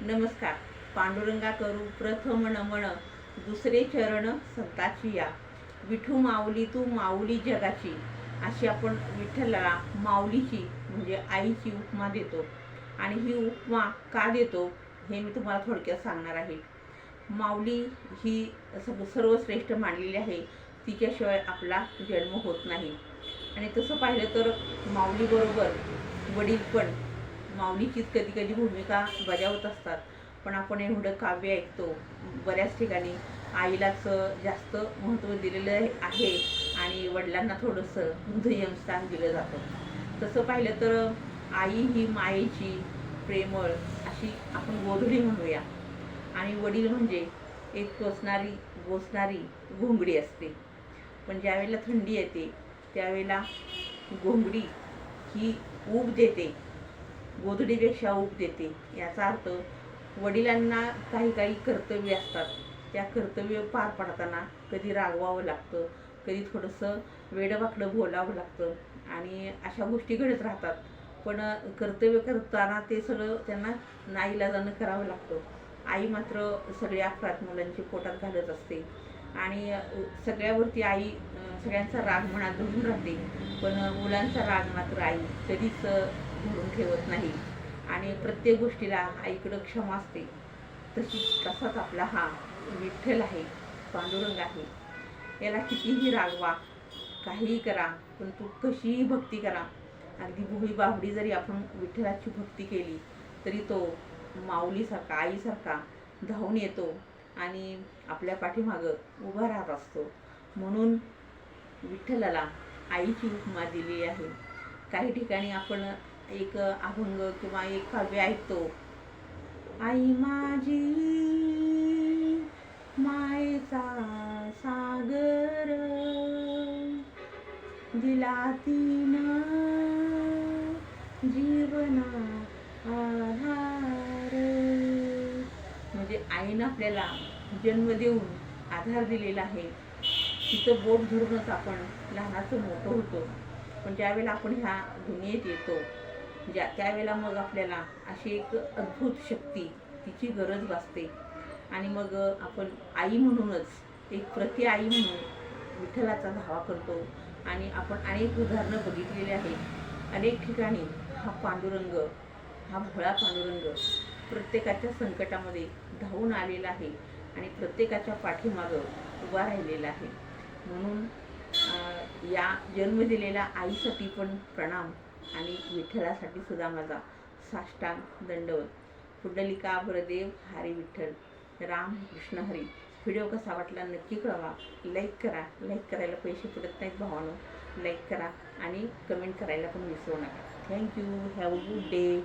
नमस्कार. पांडुरंगा करू प्रथम नमन दुसरे चरण संताची या. विठू माऊली तू माऊली जगाची. अशी आपण विठ्ठलाला माऊलीची म्हणजे आईची उपमा देतो. आणि ही उपमा का देतो हे मी तुम्हाला थोडक्यात सांगणार आहे. माऊली ही सर्वश्रेष्ठ मानलेली आहे. तिच्याशिवाय आपला जन्म होत नाही. आणि तसं पाहिलं तर माऊलीबरोबर वडील पण मावणीचीच कधी कधी भूमिका बजावत असतात. पण आपण एवढं काव्य ऐकतो. बऱ्याच ठिकाणी आईलाच जास्त महत्त्व दिलेलं आहे आणि वडिलांना थोडंसं दुय्यम स्थान दिलं जातं. तसं पाहिलं तर आई ही मायेची प्रेमळ अशी आपण गोधडी म्हणूया. आणि वडील म्हणजे एक टोचणारी गोसणारी घोंगडी असते. पण ज्यावेळेला थंडी येते त्यावेळेला घोंगडी ही ऊब देते. गोधडीपेक्षा ऊब देते. याचा अर्थ वडिलांना काही काही कर्तव्य असतात. त्या कर्तव्य पार पाडताना कधी रागवावं लागतं कधी थोडंसं वेडवाकडं बोलावं लागतं आणि अशा गोष्टी घडत राहतात. पण कर्तव्य करताना ते सगळं त्यांना नाईलाजानं करावं लागतं. आई मात्र सगळ्या अपराध मुलांची पोटात घालत असते आणि सगळ्यावरती आई सगळ्यांचा राग म्हणा धरून राहते. पण मुलांचा राग मात्र आई कधीच धरून ठेवत नाही. आणि प्रत्येक गोष्टीला आईकडं क्षमा असते. तशी तसाच आपला हा विठ्ठल आहे पांडुरंग आहे. याला कितीही रागवा काहीही करा पण तू कशीही भक्ती करा. अगदी भोळी बाहुडी जरी आपण विठ्ठलाची भक्ती केली तरी तो माऊलीसारखा आईसारखा धावून येतो आणि आपल्या पाठीमागं उभा राहत असतो. म्हणून विठ्ठलाला आईची उपमा दिली आहे. काही ठिकाणी आपण एक अभंग किंवा एक काव्य ऐकतो. आई माझी मायेचा सागर दिला तीन जीवना आधार. म्हणजे आईनं आपल्याला जन्म देऊन आधार दिलेला आहे. तिचं बोट धरूनच आपण लहानाचं मोठं होतो. पण ज्यावेळेला आपण ह्या दुनियेत येतो ज्या त्यावेळेला मग आपल्याला अशी एक अद्भुत शक्ती तिची गरज भासते. आणि मग आपण आई म्हणूनच एक प्रति आई म्हणून विठ्ठलाचा धावा करतो. आणि आपण अनेक उदाहरणं बघितलेली आहेत. अनेक ठिकाणी हा पांडुरंग हा भोळा पांडुरंग प्रत्येकाच्या संकटामध्ये धावून आलेला आहे आणि प्रत्येकाच्या पाठीमागं उभा राहिलेला आहे. म्हणून या जन्म दिलेल्या आईसाठी पण प्रणाम आणि विठ्ठलासाठी सुद्धा माझा साष्टांग दंडवत. पुंडलिका बरदेव हरी विठ्ठल राम कृष्ण हरी. व्हिडिओ कसा वाटला नक्की कळवा. लाईक करा. लाईक करायला पैसे पडत नाहीत भावानं. लाईक करा आणि कमेंट करायला पण विसरू नका. Thank you. Have a good day.